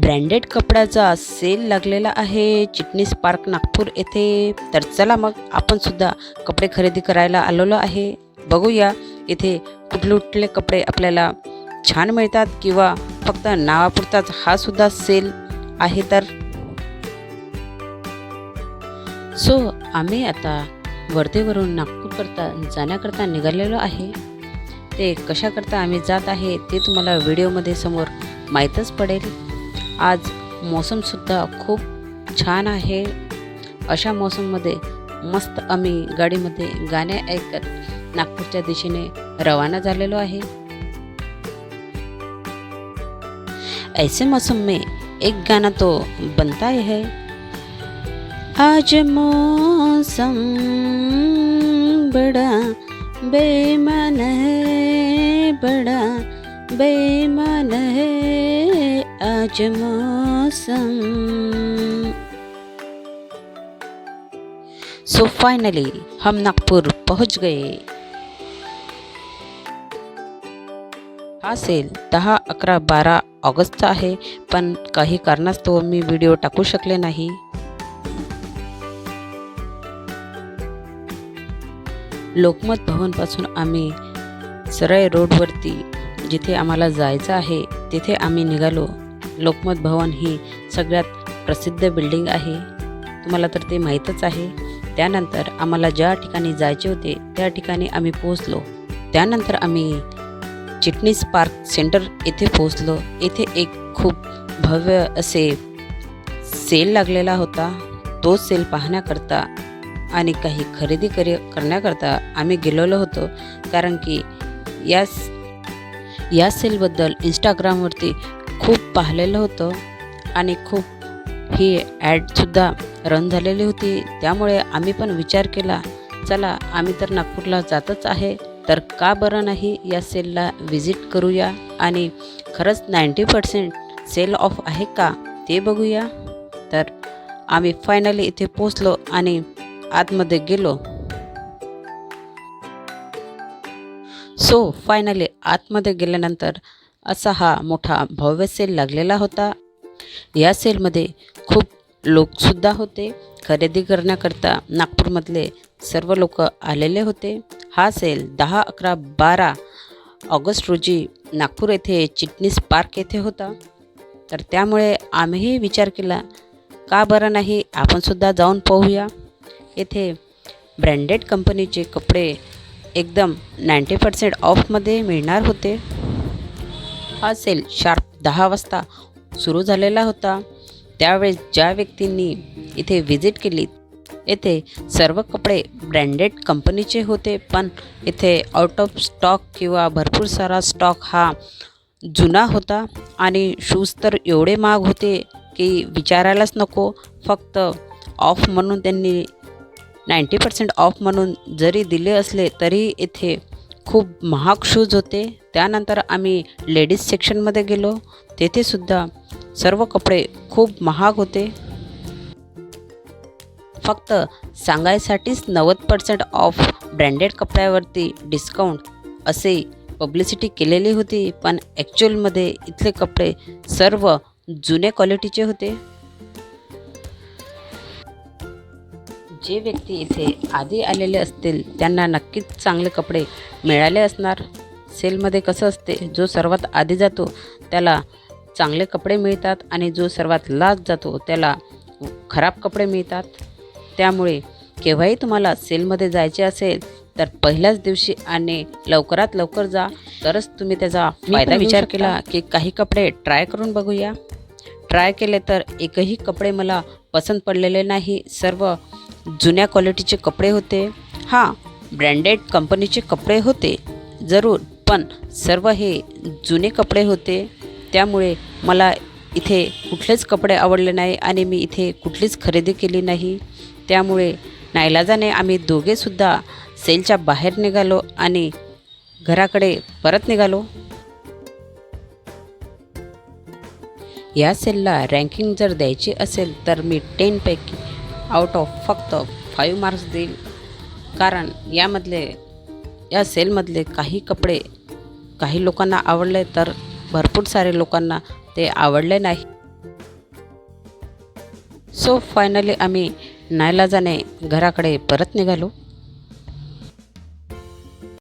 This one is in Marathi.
ब्रँडेड कपड्याचा सेल लागलेला आहे. चिटणीस पार्क नागपूर येथे. तर चला मग आपण सुद्धा कपडे खरेदी करायला आलेलो आहे. बघूया इथे कुठले कुठले कपडे आपल्याला छान मिळतात किंवा फक्त नावापुरताच हा सुद्धा सेल आहे तर. सो आम्ही आता वर्धेवरून नागपूरकरता जाण्याकरता निघालेलो आहे. ते कशाकरता आम्ही जात आहे ते तुम्हाला व्हिडिओमध्ये समोर माहीतच पडेल. आज मौसमसुद्धा खूप छान आहे. अशा मौसममध्ये मस्त आम्ही गाडीमध्ये गाणे ऐकत नागपूरच्या दिशेने रवाना झालेलो आहे. ऐसे मौसम में एक गाना तो बनता ही है. आज मौसम बड़ा बेईमान है बड़ा बेमान है। आज मौसम। सो फाइनली हम नागपुर पहुंच गए। हा सेल दहा अकरा बारा ऑगस्टचा आहे पण काही कारणास्तव मी व्हिडिओ टाकू शकले नाही. लोकमत भवनपासून आम्ही सरळ रोडवरती जिथे आम्हाला जायचं आहे तिथे आम्ही निघालो. लोकमत भवन ही सगळ्यात प्रसिद्ध बिल्डिंग आहे. तुम्हाला तर ते माहीतच आहे. त्यानंतर आम्हाला ज्या ठिकाणी जायचे होते त्या ठिकाणी आम्ही पोहोचलो. त्यानंतर आम्ही चिटणीस पार्क सेंटर येथे पोहोचलो. येथे एक खूप भव्य असे सेल लागलेला होता. तो सेल पाहण्याकरता आणि काही खरेदी करी करण्याकरता आम्ही गेलेलो होतो. कारण की या या सेलबद्दल इंस्टाग्रामवरती खूप पाहिलेलं होतं आणि खूप ही ॲडसुद्धा रन झालेली होती. त्यामुळे आम्ही पण विचार केला चला आम्ही तर नागपूरला जातच आहे तर का बरं नाही या सेलला व्हिजिट करूया? आणि खरंच नाईंटी पर्सेंट सेल ऑफ आहे का ते बघूया. तर आम्ही फायनली इथे पोचलो आणि आतमध्ये गेलो. सो फायनली आतमध्ये गेल्यानंतर असा हा मोठा भव्य सेल लागलेला होता. या सेलमध्ये खूप लोकसुद्धा होते. खरेदी करण्याकरता नागपूरमधले सर्व लोक आलेले होते. हा सेल दहा अकरा बारा ऑगस्ट रोजी नागपूर येथे चिटणीस पार्क येथे होता. तर त्यामुळे आम्हीही विचार केला का बरं नाही आपणसुद्धा जाऊन पाहूया. येथे ब्रँडेड कंपनीचे कपडे एकदम नाईंटी पर्सेंट ऑफमध्ये मिळणार होते. हा सेल शार्प दहा वाजता सुरू झालेला होता. त्यावेळेस ज्या व्यक्तींनी इथे व्हिजिट केली येथे सर्व कपडे ब्रँडेड कंपनीचे होते पण इथे आउट ऑफ स्टॉक किंवा भरपूर सारा स्टॉक हा जुना होता आणि शूज तर एवढे महाग होते की विचारायलाच नको. फक्त ऑफ म्हणून त्यांनी नाईंटी पर्सेंट ऑफ म्हणून जरी दिले असले तरी येथे खूप महाग शूज होते. त्यानंतर आम्ही लेडीज सेक्शनमध्ये गेलो. तेथेसुद्धा सर्व कपडे खूप महाग होते. फक्त सांगायसाठीच नव्वद पर्सेंट ऑफ ब्रँडेड कपड्यावरती डिस्काउंट असे पब्लिसिटी केलेली होती. पण ॲक्च्युअलमध्ये इथले कपडे सर्व जुने क्वालिटीचे होते. जे व्यक्ती इथे आधी आलेले असतील त्यांना नक्कीच चांगले कपडे मिळाले असणार. सेलमध्ये कसं असते जो सर्वात आधी जातो त्याला चांगले कपडे मिळतात आणि जो सर्वात लास्ट जातो त्याला खराब कपडे मिळतात. त्यामुळे केव्हाही तुम्हाला सेलमध्ये जायचे असेल तर पहिल्याच दिवशी आणि लवकरात लवकर जा. तरच तुम्ही त्याचा फायदा विचार केला की काही कपडे ट्राय करून बघूया. ट्राय केले तर एकही कपडे मला पसंत पडलेले नाही. सर्व जुन्या क्वालिटीचे कपडे होते. हां ब्रँडेड कंपनीचे कपडे होते जरूर. पण सर्व हे जुने कपडे होते. त्यामुळे मला इथे कुठलेच कपडे आवडले नाही आणि मी इथे कुठलीच खरेदी केली नाही. त्यामुळे नाईलाजाने आम्ही दोघेसुद्धा सेलच्या बाहेर निघालो आणि घराकडे परत निघालो. या सेलला रँकिंग जर द्यायची असेल तर मी टेनपैकी आउट ऑफ फक्त फाईव्ह मार्क्स देईल. कारण यामधले या सेलमधले काही कपडे काही लोकांना आवडले तर भरपूर सारे लोकांना ते आवडले नाही. सो फायनली आम्ही नायलाजाने घराकडे परत निघालो.